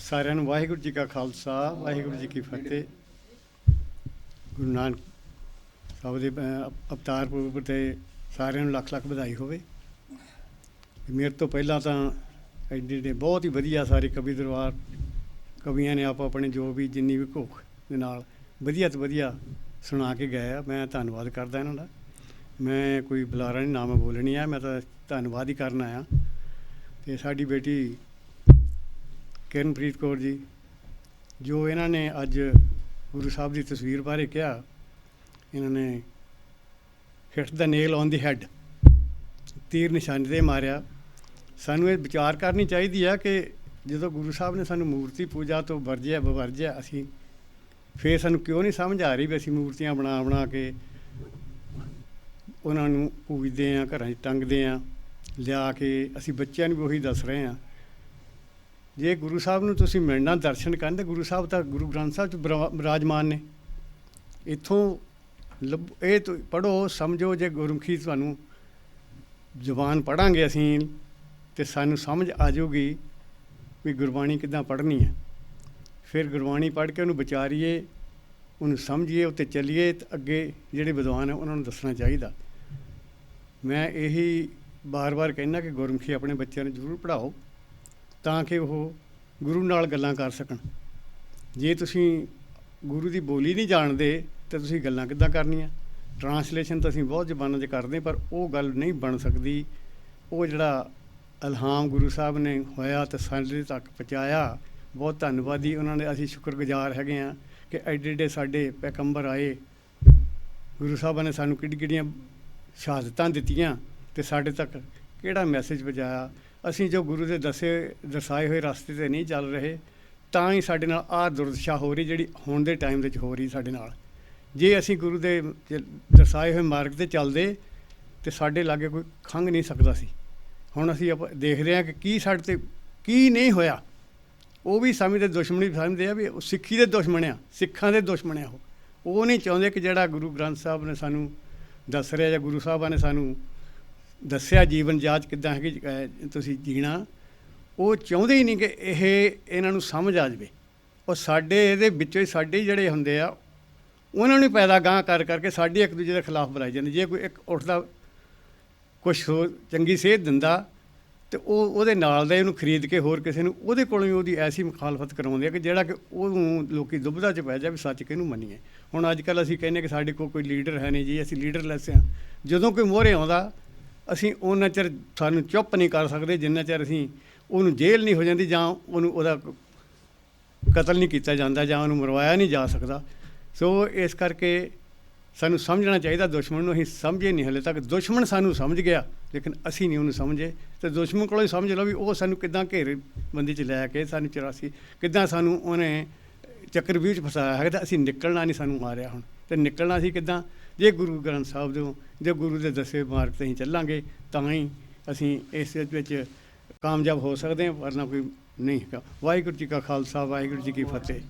ਸਾਰਿਆਂ ਨੂੰ ਵਾਹਿਗੁਰੂ ਜੀ ਕਾ ਖਾਲਸਾ, ਵਾਹਿਗੁਰੂ ਜੀ ਕੀ ਫਤਿਹ। ਗੁਰੂ ਨਾਨਕ ਸਾਹਿਬ ਦੇ ਅਵਤਾਰ ਪੁਰਬ ਤੇ ਸਾਰਿਆਂ ਨੂੰ ਲੱਖ ਲੱਖ ਵਧਾਈ ਹੋਵੇ। ਮੇਰੇ ਤੋਂ ਪਹਿਲਾਂ ਤਾਂ ਐਡੇ ਐਡੇ ਬਹੁਤ ਹੀ ਵਧੀਆ ਸਾਰੇ ਕਵੀ ਦਰਬਾਰ, ਕਵੀਆਂ ਨੇ ਆਪੋ ਆਪਣੇ ਜੋ ਵੀ ਜਿੰਨੀ ਵੀ ਘੁੱਖ ਦੇ ਨਾਲ ਵਧੀਆ ਤੋਂ ਵਧੀਆ ਸੁਣਾ ਕੇ ਗਏ ਆ। ਮੈਂ ਧੰਨਵਾਦ ਕਰਦਾ ਇਹਨਾਂ ਦਾ। ਮੈਂ ਕੋਈ ਬੁਲਾਰਾ ਨਹੀਂ ਨਾਮ ਬੋਲਣੀ ਆ, ਮੈਂ ਤਾਂ ਧੰਨਵਾਦ ਹੀ ਕਰਨ ਆਇਆ। ਤੇ ਸਾਡੀ ਬੇਟੀ ਕਿਰਨਪ੍ਰੀਤ ਕੌਰ ਜੀ, ਜੋ ਇਹਨਾਂ ਨੇ ਅੱਜ ਗੁਰੂ ਸਾਹਿਬ ਦੀ ਤਸਵੀਰ ਬਾਰੇ ਕਿਹਾ, ਇਹਨਾਂ ਨੇ hit the nail on the head ਤੀਰ ਨਿਸ਼ਾਨੇ ਤੇ ਮਾਰਿਆ। ਸਾਨੂੰ ਇਹ ਵਿਚਾਰ ਕਰਨੀ ਚਾਹੀਦੀ ਆ ਕਿ ਜਦੋਂ ਗੁਰੂ ਸਾਹਿਬ ਨੇ ਸਾਨੂੰ ਮੂਰਤੀ ਪੂਜਾ ਤੋਂ ਵਰਜਿਆ ਵਰਜਿਆ, ਅਸੀਂ ਫੇਰ ਸਾਨੂੰ ਕਿਉਂ ਨਹੀਂ ਸਮਝ ਆ ਰਹੀ ਵੀ ਅਸੀਂ ਮੂਰਤੀਆਂ ਬਣਾ ਬਣਾ ਕੇ ਉਹਨਾਂ ਨੂੰ ਪੂਜਦੇ ਆ, ਘਰਾਂ 'ਚ ਟੰਗਦੇ ਆ, ਲਿਆ ਕੇ ਅਸੀਂ ਬੱਚਿਆਂ ਨੂੰ ਵੀ ਉਹੀ ਦੱਸ ਰਹੇ ਆ। ਜੇ ਗੁਰੂ ਸਾਹਿਬ ਨੂੰ ਤੁਸੀਂ ਮਿਲਣਾ ਦਰਸ਼ਨ ਕਰਨ, ਤੇ ਗੁਰੂ ਸਾਹਿਬ ਤਾਂ ਗੁਰੂ ਗ੍ਰੰਥ ਸਾਹਿਬ ਚ ਬਿਰਾ- ਬਿਰਾਜਮਾਨ ਨੇ। ਇੱਥੋਂ ਲੱਭ- ਇਹ ਤੋਂ ਪੜੋ ਸਮਝੋ, ਜੇ ਗੁਰਮੁਖੀ ਤੁਹਾਨੂੰ ਜ਼ੁਬਾਨ ਪੜਾਂਗੇ ਅਸੀਂ, ਤੇ ਸਾਨੂੰ ਸਮਝ ਆ ਜਾਊਗੀ ਵੀ ਗੁਰਬਾਣੀ ਕਿੱਦਾਂ ਪੜ੍ਹਨੀ ਹੈ। ਫਿਰ ਗੁਰਬਾਣੀ ਪੜ੍ਹ ਕੇ ਉਹਨੂੰ ਵਿਚਾਰੀਏ, ਉਹਨੂੰ ਸਮਝੀਏ ਉੱਤੇ ਚੱਲੀਏ, ਤੇ ਅੱਗੇ ਜਿਹੜੇ ਵਿਦਵਾਨ ਹੈ ਉਹਨਾਂ ਨੂੰ ਦੱਸਣਾ ਚਾਹੀਦਾ। ਮੈਂ ਇਹੀ ਬਾਰ-ਬਾਰ ਕਹਿਣਾ ਕਿ ਗੁਰਮੁਖੀ ਆਪਣੇ ਬੱਚਿਆਂ ਨੂੰ ਜ਼ਰੂਰ ਪੜ੍ਹਾਓ। ਤਾਂ ਕਿ ਉਹ ਗੁਰੂ ਨਾਲ ਗੱਲਾਂ ਕਰ ਸਕਣ। ਜੇ ਤੁਸੀਂ ਗੁਰੂ ਦੀ ਬੋਲੀ ਨਹੀਂ ਜਾਣਦੇ, ਤਾਂ ਤੁਸੀਂ ਗੱਲਾਂ ਕਿੱਦਾਂ ਕਰਨੀਆਂ? ਟਰਾਂਸਲੇਸ਼ਨ ਤਾਂ ਅਸੀਂ ਬਹੁਤ ਜ਼ਬਾਨਾਂ 'ਚ ਕਰਦੇ ਪਰ ਉਹ ਗੱਲ ਨਹੀਂ ਬਣ ਸਕਦੀ। ਉਹ ਜਿਹੜਾ ਅਲਹਾਮ ਗੁਰੂ ਸਾਹਿਬ ਨੇ ਹੋਇਆ ਤੇ ਸਾਡੇ ਤੱਕ ਪਹੁੰਚਾਇਆ, ਬਹੁਤ ਧੰਨਵਾਦੀ ਉਹਨਾਂ ਦੇ ਅਸੀਂ ਸ਼ੁਕਰਗੁਜ਼ਾਰ ਹੈਗੇ ਆ ਕਿ ਐਡੇ ਐਡੇ ਸਾਡੇ ਪੈਗੰਬਰ ਆਏ। ਗੁਰੂ ਸਾਹਿਬਾਂ ਨੇ ਸਾਨੂੰ ਕਿੱਡੀ ਕਿੱਡੀਆਂ ਸ਼ਹਾਦਤਾਂ ਦਿੱਤੀਆਂ ਤੇ ਸਾਡੇ ਤੱਕ ਕਿਹੜਾ ਮੈਸੇਜ ਪਹੁੰਚਾਇਆ। ਅਸੀਂ ਜੋ ਗੁਰੂ ਦੇ ਦੱਸੇ, ਦਰਸਾਏ ਹੋਏ ਰਸਤੇ ਤੇ ਨਹੀਂ ਚੱਲ ਰਹੇ, ਤਾਂ ਹੀ ਸਾਡੇ ਨਾਲ ਆਹ ਦੁਰਦਸ਼ਾ ਹੋ ਰਹੀ ਜਿਹੜੀ ਹੁਣ ਦੇ ਟਾਈਮ ਵਿੱਚ ਹੋ ਰਹੀ ਸਾਡੇ ਨਾਲ। ਜੇ ਅਸੀਂ ਗੁਰੂ ਦੇ ਦਰਸਾਏ ਹੋਏ ਮਾਰਗ ਤੇ ਚੱਲਦੇ, ਤੇ ਸਾਡੇ ਲਾਗੇ ਕੋਈ ਖੰਘ ਨਹੀਂ ਸਕਦਾ ਸੀ। ਹੁਣ ਅਸੀਂ ਆਪਾਂ ਦੇਖਦੇ ਹਾਂ ਕਿ ਕੀ ਸਾਡੇ ਤੇ ਕੀ ਨਹੀਂ ਹੋਇਆ। ਉਹ ਵੀ ਸਮਝਦੇ ਦੁਸ਼ਮਣੀ ਸਮਝਦੇ ਆ ਵੀ ਉਹ ਸਿੱਖੀ ਦੇ ਦੁਸ਼ਮਣ ਆ, ਸਿੱਖਾਂ ਦੇ ਦੁਸ਼ਮਣ ਆ ਉਹ। ਉਹ ਨਹੀਂ ਚਾਹੁੰਦੇ ਕਿ ਜਿਹੜਾ ਗੁਰੂ ਗ੍ਰੰਥ ਸਾਹਿਬ ਨੇ ਸਾਨੂੰ ਦੱਸ ਰਿਹਾ ਜਾਂ ਗੁਰੂ ਸਾਹਿਬਾਂ ਨੇ ਸਾਨੂੰ ਦੱਸਿਆ ਜੀਵਨ ਜਾਚ ਕਿੱਦਾਂ ਹੈਗੀ ਅਹ, ਤੁਸੀਂ ਜੀਣਾ ਉਹ ਚਾਹੁੰਦੇ ਹੀ ਨਹੀਂ ਕਿ ਇਹ ਇਹਨਾਂ ਨੂੰ ਸਮਝ ਆ ਜਾਵੇ। ਉਹ ਸਾਡੇ ਇਹਦੇ ਵਿੱਚੋਂ ਹੀ ਸਾਡੇ ਜਿਹੜੇ ਹੁੰਦੇ ਆ ਉਹਨਾਂ ਨੂੰ ਹੀ ਪੈਦਾ ਗਾਂ ਕਰ ਕਰਕੇ ਸਾਡੇ ਇੱਕ ਦੂਜੇ ਦੇ ਖਿਲਾਫ ਬੁਲਾਈ ਜਾਂਦੇ। ਜੇ ਕੋਈ ਇੱਕ ਉੱਠਦਾ ਕੁਛ ਹੋਰ ਚੰਗੀ ਸੇਧ ਦਿੰਦਾ ਤੇ ਉਹ ਉਹਦੇ ਨਾਲ ਦਾ ਇਹਨੂੰ ਖਰੀਦ ਕੇ ਹੋਰ ਕਿਸੇ ਨੂੰ ਉਹਦੇ ਕੋਲੋਂ ਹੀ ਉਹਦੀ ਐਸੀ ਮੁਖਾਲਫਤ ਕਰਾਉਂਦੇ ਆ ਕਿ ਜਿਹੜਾ ਕਿ ਉਹਨੂੰ ਲੋਕੀ ਦੁਬਦਾ ਚ ਪੈ ਜਾ ਵੀ ਸੱਚ ਕਿਹਨੂੰ ਮੰਨੀਏ। ਹੁਣ ਅੱਜ ਕੱਲ ਅਸੀਂ ਕਹਿੰਦੇ ਕਿ ਸਾਡੇ ਕੋਲ ਕੋਈ ਲੀਡਰ ਹੈ ਨਹੀਂ ਜੀ ਅਸੀਂ ਲੀਡਰਲੈਸ ਆ। ਜਦੋਂ ਕੋਈ ਮੋਹਰੇ ਆਉਂਦਾ ਅਸੀਂ ਉਹਨਾਂ ਚਿਰ ਸਾਨੂੰ ਚੁੱਪ ਨਹੀਂ ਕਰ ਸਕਦੇ, ਜਿੰਨਾ ਚਿਰ ਅਸੀਂ ਉਹਨੂੰ ਜੇਲ੍ਹ ਨਹੀਂ ਹੋ ਜਾਂਦੀ ਜਾਂ ਉਹਨੂੰ ਉਹਦਾ ਕਤਲ ਨਹੀਂ ਕੀਤਾ ਜਾਂਦਾ ਜਾਂ ਉਹਨੂੰ ਮਰਵਾਇਆ ਨਹੀਂ ਜਾ ਸਕਦਾ। ਸੋ ਇਸ ਕਰਕੇ ਸਾਨੂੰ ਸਮਝਣਾ ਚਾਹੀਦਾ ਦੁਸ਼ਮਣ ਨੂੰ, ਅਸੀਂ ਸਮਝੇ ਨਹੀਂ ਹਲੇ ਤੱਕ। ਦੁਸ਼ਮਣ ਸਾਨੂੰ ਸਮਝ ਗਿਆ, ਲੇਕਿਨ ਅਸੀਂ ਨਹੀਂ ਉਹਨੂੰ ਸਮਝੇ। ਤੇ ਦੁਸ਼ਮਣ ਕੋਲੋਂ ਹੀ ਸਮਝ ਲਓ ਵੀ ਉਹ ਸਾਨੂੰ ਕਿੱਦਾਂ ਘੇਰੇ ਬੰਦੀ 'ਚ ਲੈ ਕੇ ਸਾਨੂੰ 84 ਕਿੱਦਾਂ ਸਾਨੂੰ ਉਹਨੇ ਚੱਕਰਵਿਊਹ 'ਚ ਫਸਾਇਆ ਹੈ ਤਾਂ ਅਸੀਂ ਨਿਕਲਣਾ ਨਹੀਂ ਸਾਨੂੰ ਮਾਰਿਆ ਹੁਣ। ਤੇ ਨਿਕਲਣਾ ਸੀ ਕਿੱਦਾਂ? ਜੇ ਗੁਰੂ ਗ੍ਰੰਥ ਸਾਹਿਬ ਦੇ ਜੇ ਗੁਰੂ ਦੇ ਦੱਸੇ ਮਾਰਗ ਤੇ ਅਸੀਂ ਚੱਲਾਂਗੇ, ਤਾਂ ਹੀ ਅਸੀਂ ਇਸ ਵਿੱਚ ਕਾਮਯਾਬ ਹੋ ਸਕਦੇ ਹਾਂ, ਵਰਨਾ ਕੋਈ ਨਹੀਂ ਹੈਗਾ। ਵਾਹਿਗੁਰੂ ਜੀ ਕਾ ਖਾਲਸਾ, ਵਾਹਿਗੁਰੂ ਜੀ ਕੀ ਫਤਿਹ।